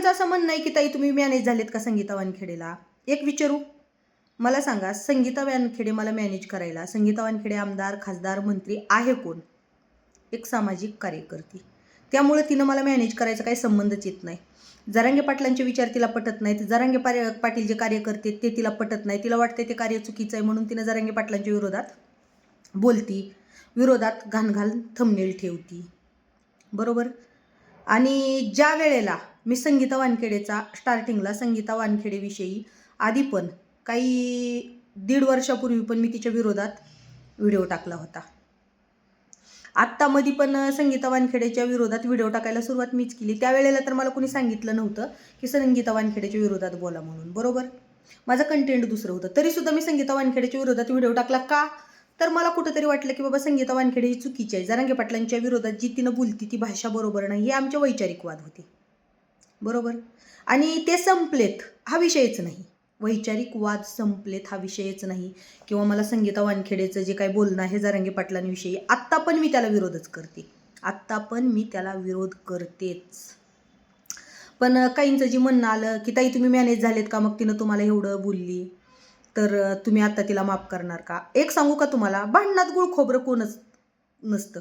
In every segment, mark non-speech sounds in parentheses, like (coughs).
सगळ्यांचं असं म्हणणं आहे की ताई तुम्ही मॅनेज झालेत का संगीता वानखेडेला? एक विचारू? मला सांगा संगीता वानखेडे मला मॅनेज करायला. संगीता वानखेडे आमदार खासदार मंत्री आहे कोण? एक सामाजिक कार्यकर्ती. त्यामुळे तिनं मला मॅनेज करायचा काही संबंधच येत नाही. जरांगे पाटलांचे विचार तिला पटत नाहीत. जरांगे पारे पाटील जे कार्यकर्ते करते ते तिला पटत नाही. तिला वाटते ते कार्य चुकीचं आहे म्हणून तिनं जरांगे पाटलांच्या विरोधात बोलती. विरोधात घाणघाल थंबनेल ठेवती. बरोबर? आणि ज्या वेळेला मी संगीता वानखेडेचा स्टार्टिंगला संगीता वानखेडेविषयी आधी पण काही दीड वर्षापूर्वी पण मी तिच्या विरोधात व्हिडिओ टाकला होता. आत्तामध्ये पण संगीता वानखेडेच्या विरोधात व्हिडिओ टाकायला सुरुवात मीच केली. त्यावेळेला तर मला कोणी सांगितलं नव्हतं की संगीता वानखेडेच्या विरोधात बोला म्हणून. बरोबर? माझं कंटेंट दुसरं होतं. तरीसुद्धा मी संगीता वानखेडेच्या विरोधात व्हिडिओ टाकला का? तर मला कुठंतरी वाटलं की बाबा संगीता वानखेडे ही चुकीची आहे. जरांगे पाटलांच्या विरोधात जी तिनं बोलती ती भाषा बरोबर नाही. हे आमचे वैचारिक वाद होते. बरोबर? आणि ते संपलेत हा विषयच नाही. वैचारिक वाद संपलेत हा विषयच नाही. किंवा मला संगीता वानखेडेचं जे काही बोलणं आहे जरांगे पाटलांविषयी आत्ता पण मी त्याला विरोधच करते. आत्ता पण मी त्याला विरोध करतेच. पण काहींचं जे म्हणणं आलं की ताई तुम्ही मॅनेज झालेत का? मग तिनं तुम्हाला एवढं बोलली. तर तुम्ही आता तिला माफ करणार का? एक सांगू का तुम्हाला? भांडणात गुळ खोबरं कोणच नसतं.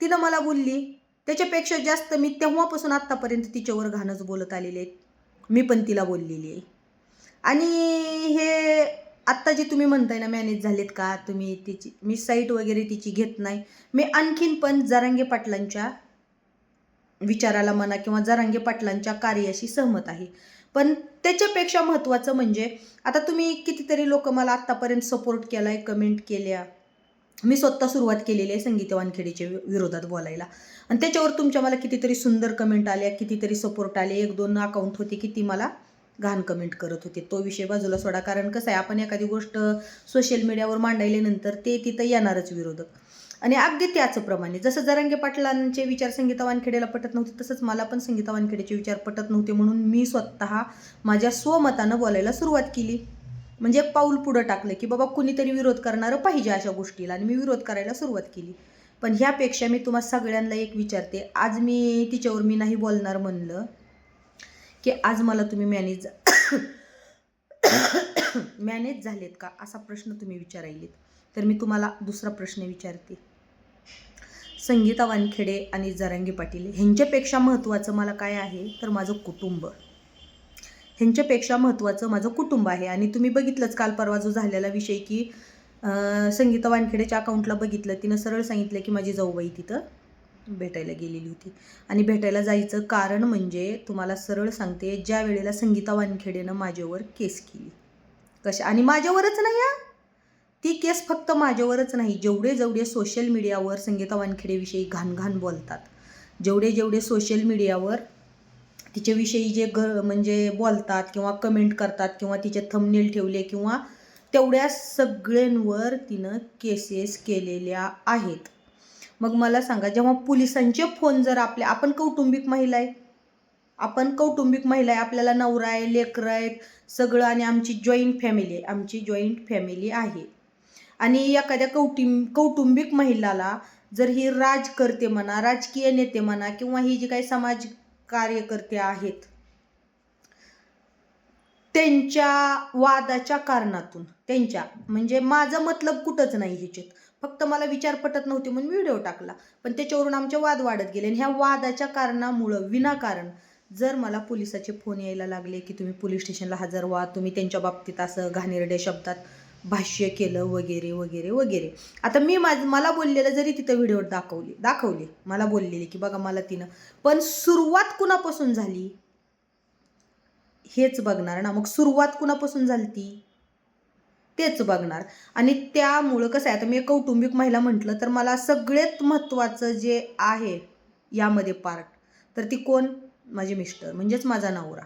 तिनं मला बोलली त्याच्यापेक्षा जास्त मी तेव्हापासून आत्तापर्यंत तिच्यावर घाणच बोलत आलेले आहेत. मी पण तिला बोललेली आहे. आणि हे आत्ता जे तुम्ही म्हणताय ना मॅनेज झालेत का? तुम्ही तिची मी साईट वगैरे तिची घेत नाही. मी आणखीन पण जरांगे पाटलांच्या विचाराला म्हणा किंवा जरांगे पाटलांच्या कार्याशी सहमत आहे. पण त्याच्यापेक्षा महत्त्वाचं म्हणजे आता तुम्ही कितीतरी लोक मला आत्तापर्यंत सपोर्ट केला आहे कमेंट केल्या. मी स्वतः सुरुवात केलेली आहे संगीत वानखेडीच्या विरोधात बोलायला. आणि त्याच्यावर तुमच्या मला कितीतरी सुंदर कमेंट आल्या कितीतरी सपोर्ट आले. एक दोन अकाउंट होते की ती मला घाण कमेंट करत होते. तो विषय बाजूला सोडा. कारण कसं आहे आपण एखादी गोष्ट सोशल मीडियावर मांडायल्यानंतर ते तिथं येणारच विरोधक. आणि अगदी त्याचप्रमाणे जसं जरांगे पाटलांचे विचार संगीता वानखेडेला पटत नव्हते तसंच मला पण संगीता वानखेडेचे विचार पटत नव्हते म्हणून मी स्वतः माझ्या स्वमतानं बोलायला सुरुवात केली. म्हणजे एक पाऊल पुढं टाकलं की बाबा कुणीतरी विरोध करणारं पाहिजे अशा गोष्टीला आणि मी विरोध करायला सुरुवात केली. पण ह्यापेक्षा मी तुम्हा सगळ्यांना एक विचारते आज मी तिच्यावर मी नाही बोलणार म्हणलं की आज मला तुम्ही मॅनेज (coughs) मॅनेज झालेत का असा प्रश्न तुम्ही विचारायलेत. तर मी तुम्हाला दुसरा प्रश्न विचारते. संगीता वानखेडे आणि जारंगी पाटील ह्यांच्यापेक्षा महत्त्वाचं मला काय आहे तर माझं कुटुंब. ह्यांच्यापेक्षा महत्त्वाचं माझं कुटुंब आहे. आणि तुम्ही बघितलंच काल परवा जो झालेला विषय की संगीता वानखेडेच्या अकाउंटला बघितलं. तिनं सरळ सांगितलं की माझी जाऊबाई तिथं भेटायला गेलेली होती. आणि भेटायला जायचं कारण म्हणजे तुम्हाला सरळ सांगते ज्या वेळेला संगीता वानखेडेनं माझ्यावर केस केली. कशा? आणि माझ्यावरच नाही हा? ती केस फक्त माझ्यावरच नाही जेवढे जेवढे सोशल मीडियावर संगीता वानखेडेविषयी घाण घाण बोलतात जेवढे जेवढे सोशल मीडियावर तिच्याविषयी जे घ म्हणजे बोलतात किंवा कमेंट करतात किंवा तिचे थंबनेल ठेवले किंवा तेवढ्या सगळ्यांवर तिनं केसेस केलेल्या आहेत. मग मला सांगा जेव्हा पोलिसांचे फोन जर आपल्या आपण कौटुंबिक महिला आहे. आपण कौटुंबिक महिला आहे आपल्याला नवरा आहे लेकरं आहेत सगळं आणि आमची जॉईंट फॅमिली आहे आमची जॉईंट फॅमिली आहे. आणि एखाद्या कौटुंब कौटुंबिक महिलाला जर ही राजकर्ते म्हणा राजकीय नेते म्हणा किंवा ही जी काही समाज कार्यकर्ते आहेत त्यांच्या वादाच्या कारणातून त्यांच्या म्हणजे माझं मतलब कुठंच नाही ह्याच्यात फक्त मला विचार पटत नव्हते म्हणून व्हिडिओ टाकला. पण त्याच्यावरून आमचे वाद वाढत गेले आणि ह्या वादाच्या कारणामुळं विनाकारण जर मला पोलिसाचे फोन यायला लागले की तुम्ही पोलीस स्टेशनला हजर व्हा तुम्ही त्यांच्या बाबतीत असं घाणेरड्या शब्दात भाष्य केलं वगैरे वगैरे वगैरे. आता मी माझ मला बोललेलं जरी तिथं व्हिडिओ दाखवली दाखवली. मला बोललेली की बघा मला तिनं पण सुरुवात कुणापासून झाली? हेच बघणार ना. मग सुरुवात कुणापासून झाली ती? तेच बघणार. आणि त्यामुळं कसं आहे आता मी एक कौटुंबिक महिला म्हटलं तर मला सगळ्यात महत्त्वाचं जे आहे यामध्ये पार्ट तर ती कोण? माझे मिस्टर म्हणजेच माझा नवरा.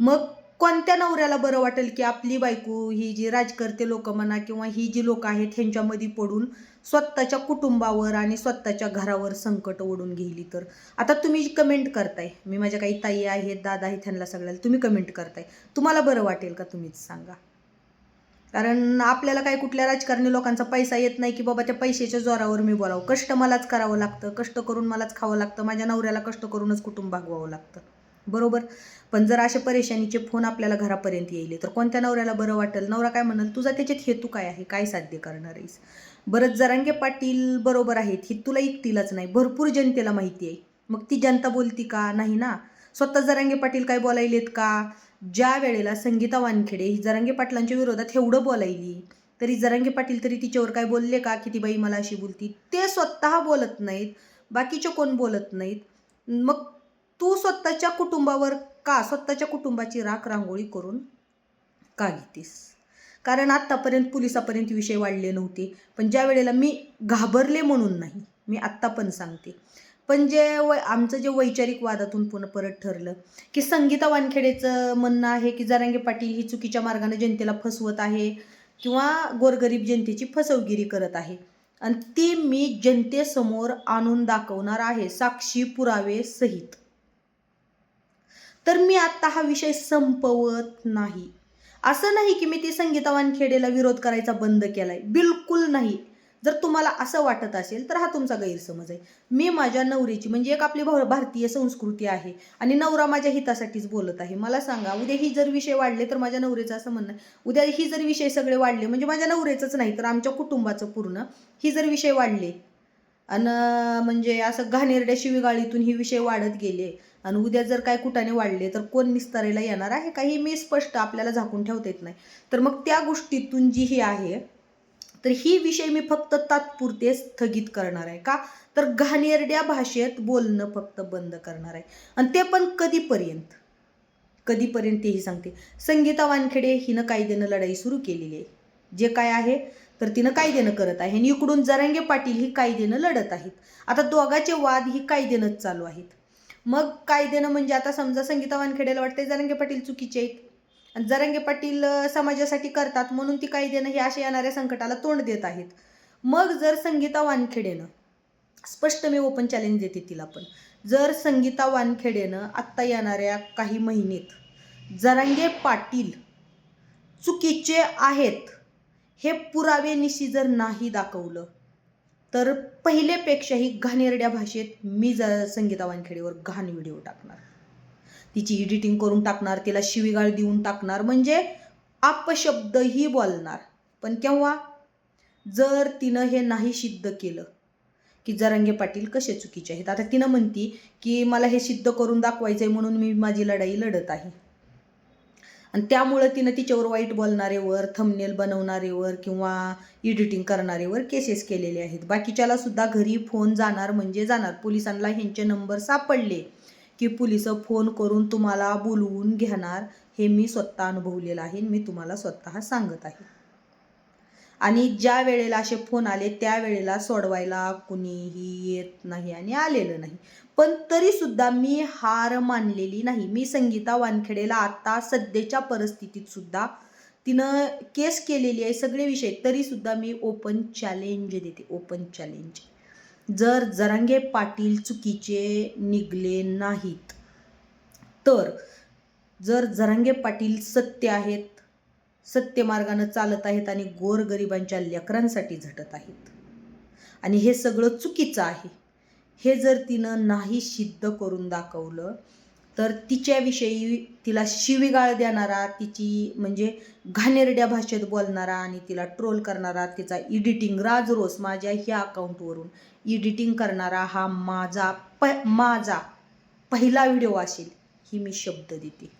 मग कोणत्या नवऱ्याला बरं वाटेल की आपली बायको ही जी राजकर्ते लोक म्हणा किंवा ही जी लोक आहेत ह्यांच्यामध्ये पडून स्वतःच्या कुटुंबावर आणि स्वतःच्या घरावर संकट ओढून घेली तर? आता तुम्ही कमेंट करताय. मी माझ्या काही ताई आहेत दादा आहेत त्यांना सगळ्याला तुम्ही कमेंट करताय. तुम्हाला बरं वाटेल का तुम्हीच सांगा? कारण आपल्याला काही कुठल्या राजकारणी लोकांचा पैसा येत नाही की बाबा त्या पैशाच्या जोरावर मी बोलावं. कष्ट मलाच करावं लागतं. कष्ट करून मलाच खावं लागतं. माझ्या नवऱ्याला कष्ट करूनच कुटुंब भागवावं लागतं. बरोबर? पण जर असे परेशानीचे फोन आपल्याला घरापर्यंत येईल तर कोणत्या नवऱ्याला बरं वाटेल? नवरा काय म्हणाल तुझा त्याच्यात हेतू काय आहे? काय साध्य करणार आहेस? बरंच जरांगे पाटील बरोबर आहेत. ही तुला एकटीलाच नाही भरपूर जनतेला माहिती आहे. मग ती जनता बोलती का? नाही ना. स्वतः जरांगे पाटील काय बोलायलेत का? ज्या वेळेला संगीता वानखेडे ही जरांगे पाटलांच्या विरोधात एवढं बोलायली तरी जरांगे पाटील तरी तिच्यावर काय बोलले का? की ती बाई मला अशी बोलती? ते स्वतः बोलत नाहीत बाकीचे कोण बोलत नाहीत? मग तू स्वतःच्या कुटुंबावर का स्वतःच्या कुटुंबाची राख रांगोळी करून का घेतीस? कारण आत्तापर्यंत पोलिसापर्यंत विषय वाढले नव्हते. पण ज्या वेळेला मी घाबरले म्हणून नाही मी आत्ता पण सांगते. पण जे व आमचं जे वैचारिक वादातून पुन्हा परत ठरलं की संगीता वानखेडेचं म्हणणं आहे की जरांगे पाटील ही चुकीच्या मार्गाने जनतेला फसवत आहे किंवा गोरगरीब जनतेची फसवगिरी करत आहे. आणि ती मी जनतेसमोर आणून दाखवणार आहे साक्षी पुरावे सहित. तर मी आत्ता हा विषय संपवत नाही. असं नाही की मी ती संगीता वानखेडेला विरोध करायचा बंद केलाय. बिलकुल नाही. जर तुम्हाला असं वाटत असेल तर हा तुमचा गैरसमज आहे. मी माझ्या नवरीची म्हणजे एक आपली भारतीय संस्कृती आहे आणि नवरा माझ्या हितासाठीच बोलत आहे. मला सांगा उद्या ही जर विषय वाढले तर माझ्या नवरेचं असं म्हणणं आहे. उद्या ही जर विषय सगळे वाढले म्हणजे माझ्या नवरेचंच नाही तर आमच्या कुटुंबाचं पूर्ण ही जर विषय वाढले आणि म्हणजे असं घाणेरड्या शिविगाळीतून ही विषय वाढत गेले आणि उद्या जर काय कुटाने वाढले तर कोण निस्तारायला येणार आहे काही मी स्पष्ट आपल्याला झाकून ठेवता येत नाही. तर मग त्या गोष्टीतून जी ही आहे तर ही विषय मी फक्त तात्पुरते स्थगित करणार आहे का? तर घाणेरड्या भाषेत बोलणं फक्त बंद करणार आहे. आणि ते पण कधीपर्यंत? कधीपर्यंत तेही सांगते. संगीता वानखेडे हिनं कायद्यानं लढाई सुरू केलेली आहे. जे काय आहे तर तिनं कायद्यानं करत आहे. आणि इकडून जरांगे पाटील ही कायद्यानं लढत आहेत. आता दोघाचे वाद ही कायद्यानंच चालू आहेत. मग कायद्यानं म्हणजे आता समजा संगीता वानखेडेला वाटते जरंगे पाटील चुकीचे आहेत. आणि पाटील समाजासाठी करतात म्हणून ती कायद्यानं हे अशा येणाऱ्या संकटाला तोंड देत आहेत. मग जर संगीता वानखेडेनं स्पष्ट मी ओपन चॅलेंज देते तिला पण जर संगीता वानखेडेनं आत्ता येणाऱ्या काही महिन्यात जरांगे पाटील चुकीचे आहेत हे पुरावे निशी जर नाही दाखवलं तर पहिलेपेक्षाही घाणेरड्या भाषेत मी ज संगीता वानखेडेवर घाण व्हिडिओ टाकणार. तिची एडिटिंग करून टाकणार तिला शिवीगाळ देऊन टाकणार म्हणजे अपशब्दही बोलणार. पण केव्हा? जर तिनं हे नाही सिद्ध केलं की जरांगे पाटील कसे चुकीचे आहेत? आता तिनं म्हणती की मला हे सिद्ध करून दाखवायचं आहे म्हणून मी माझी लढाई लढत आहे. आणि त्यामुळं तिनं तिच्यावर वाईट बोलणारेवर थंबनेल बनवणारेवर किंवा एडिटिंग करणारेवर केसेस केलेले आहेत. बाकीच्याला सुद्धा घरी फोन जाणार म्हणजे जाणार. पोलिसांना ह्यांचे नंबर सापडले की पोलीस फोन करून तुम्हाला बोलवून घेणार हे मी स्वतः अनुभवलेलं आहे मी तुम्हाला स्वतः सांगत आहे. आणि ज्या वेळेला असे फोन आले त्या वेळेला सोडवायला कुणीही येत नाही आणि आलेलं नाही. पण तरीसुद्धा मी हार मानलेली नाही. मी संगीता वानखेडेला आता सध्याच्या परिस्थितीत सुद्धा तिनं केस केलेली आहे सगळे विषय तरीसुद्धा मी ओपन चॅलेंज देते ओपन चॅलेंज जर जरांगे पाटील चुकीचे निघले नाहीत तर जर जरांगे पाटील सत्य आहेत सत्यमार्गानं चालत आहेत आणि गोरगरिबांच्या लेकरांसाठी झटत आहेत. आणि हे सगळं चुकीचं आहे. हे जर तिनं नाही सिद्ध करून दाखवलं तर तिच्याविषयी तिला शिवीगाळ देणारा तिची म्हणजे घाणेरड्या भाषेत बोलणारा आणि तिला ट्रोल करणारा तिचा एडिटिंग राजरोस माझ्या ह्या अकाउंटवरून एडिटिंग करणारा हा माझा प माझा पहिला व्हिडिओ असेल ही मी शब्द देते.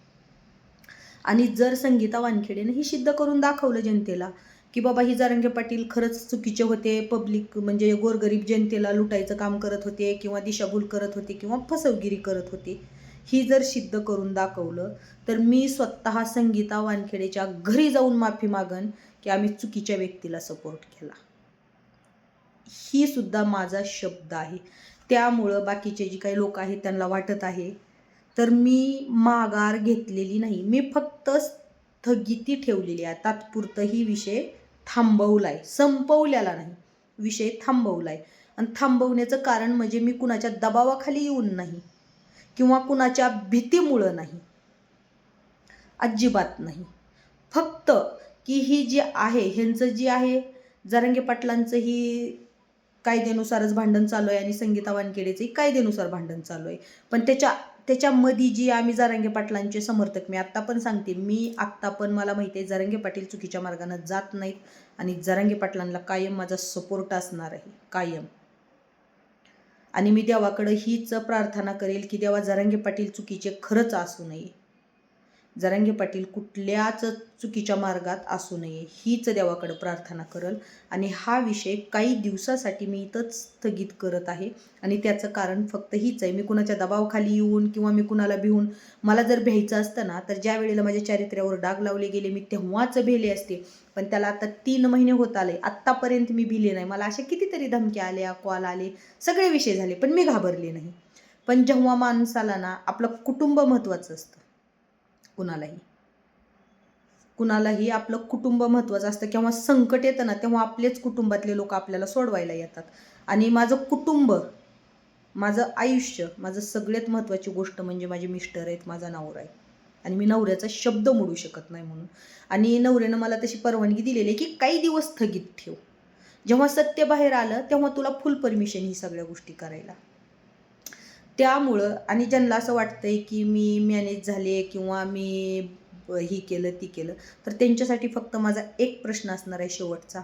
आणि जर संगीता वानखेडेनं ही सिद्ध करून दाखवलं जनतेला की बाबा ही जारंगे पाटील खरंच चुकीचे होते पब्लिक म्हणजे गोरगरीब जनतेला लुटायचं काम करत होते किंवा दिशाभूल करत होते किंवा फसवगिरी करत होते ही जर सिद्ध करून दाखवलं तर मी स्वतः संगीता वानखेडेच्या घरी जाऊन माफी मागन की आम्ही चुकीच्या व्यक्तीला सपोर्ट केला. ही सुद्धा माझा शब्द आहे. त्यामुळं बाकीचे जी काही लोक आहेत त्यांना वाटत आहे तर मी माघार घेतलेली नाही. मी फक्त स्थगिती ठेवलेली आहे. तात्पुरतं ही विषय थांबवलाय. संपवलेला नाही. विषय थांबवलाय. आणि थांबवण्याचं कारण म्हणजे मी कुणाच्या दबावाखाली येऊन नाही. किंवा कुणाच्या भीतीमुळं नाही. अजिबात नाही. फक्त की ही जी आहे ह्यांचं जी आहे जरंगे पाटलांचं ही कायद्यानुसारच भांडण चालू आहे आणि संगीता वानखेडेचंही कायद्यानुसार भांडण चालू आहे. पण त्याच्या त्याच्यामध्ये जी आम्ही जारंगे पाटलांचे समर्थक मी आत्ता पण सांगते मी आत्ता पण मला माहिती आहे जारंगे पाटील चुकीच्या मार्गानं जात नाहीत आणि जारंगे पाटलांना कायम माझा सपोर्ट असणार आहे कायम. आणि मी देवाकडं हीच प्रार्थना करेल की देवा जरांगे पाटील चुकीचे खरंच असू नये. जरांगे पाटील कुठल्याच चुकीच्या मार्गात असू नये हीच देवाकडं प्रार्थना करल. आणि हा विषय काही दिवसासाठी मी इथंच स्थगित करत आहे. आणि त्याचं कारण फक्त हीच आहे. मी कुणाच्या दबावाखाली येऊन किंवा मी कुणाला भिवून मला जर भ्यायचं असतं ना तर ज्या वेळेला माझ्या चारित्र्यावर डाग लावले गेले मी तेव्हाच भेले असते. पण त्याला आता तीन महिने होत आले. आत्तापर्यंत मी भिले नाही. मला अशा कितीतरी धमक्या आल्या कॉल आले सगळे विषय झाले पण मी घाबरले नाही. पण जेव्हा माणसाला ना आपलं कुटुंब महत्त्वाचं असतं. कुणालाही. कुणालाही आपलं कुटुंब महत्त्वाचं असतं किंवा संकट येतं ना तेव्हा आपलेच कुटुंबातले लोक आपल्याला सोडवायला येतात. आणि माझं कुटुंब माझं आयुष्य माझं सगळ्यात महत्त्वाची गोष्ट म्हणजे माझे मिस्टर आहेत माझा नवरा आहे. आणि मी नवऱ्याचा शब्द मोडू शकत नाही म्हणून. आणि नवऱ्यानं मला तशी परवानगी दिलेली आहे की काही दिवस स्थगित ठेव. जेव्हा सत्य बाहेर आलं तेव्हा तुला फुल परमिशन ही सगळ्या गोष्टी करायला. त्यामुळं आणि ज्यांना असं वाटतंय की मी मॅनेज झाले किंवा मी ही केलं ती केलं तर त्यांच्यासाठी फक्त माझा एक प्रश्न असणार आहे शेवटचा.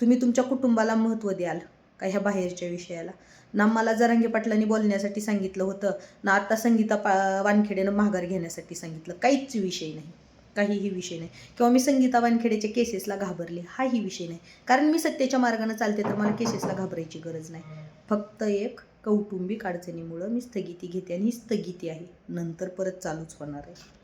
तुम्ही तुमच्या कुटुंबाला महत्त्व द्याल का ह्या बाहेरच्या विषयाला? ना मला जरांगे पाटलांनी बोलण्यासाठी सांगितलं होतं ना आता संगीता पा वानखेडेनं माघार घेण्यासाठी सांगितलं. काहीच विषय नाही. काहीही विषय नाही. किंवा मी संगीता वानखेडेच्या केसेसला घाबरले. हाही विषय नाही. कारण मी सत्याच्या मार्गाने चालते तर मला केसेसला घाबरायची गरज नाही. फक्त एक कौटुंबिक अडचणीमुळं मी स्थगिती घेते आणि ही स्थगिती आहे. नंतर परत चालूच होणार आहे.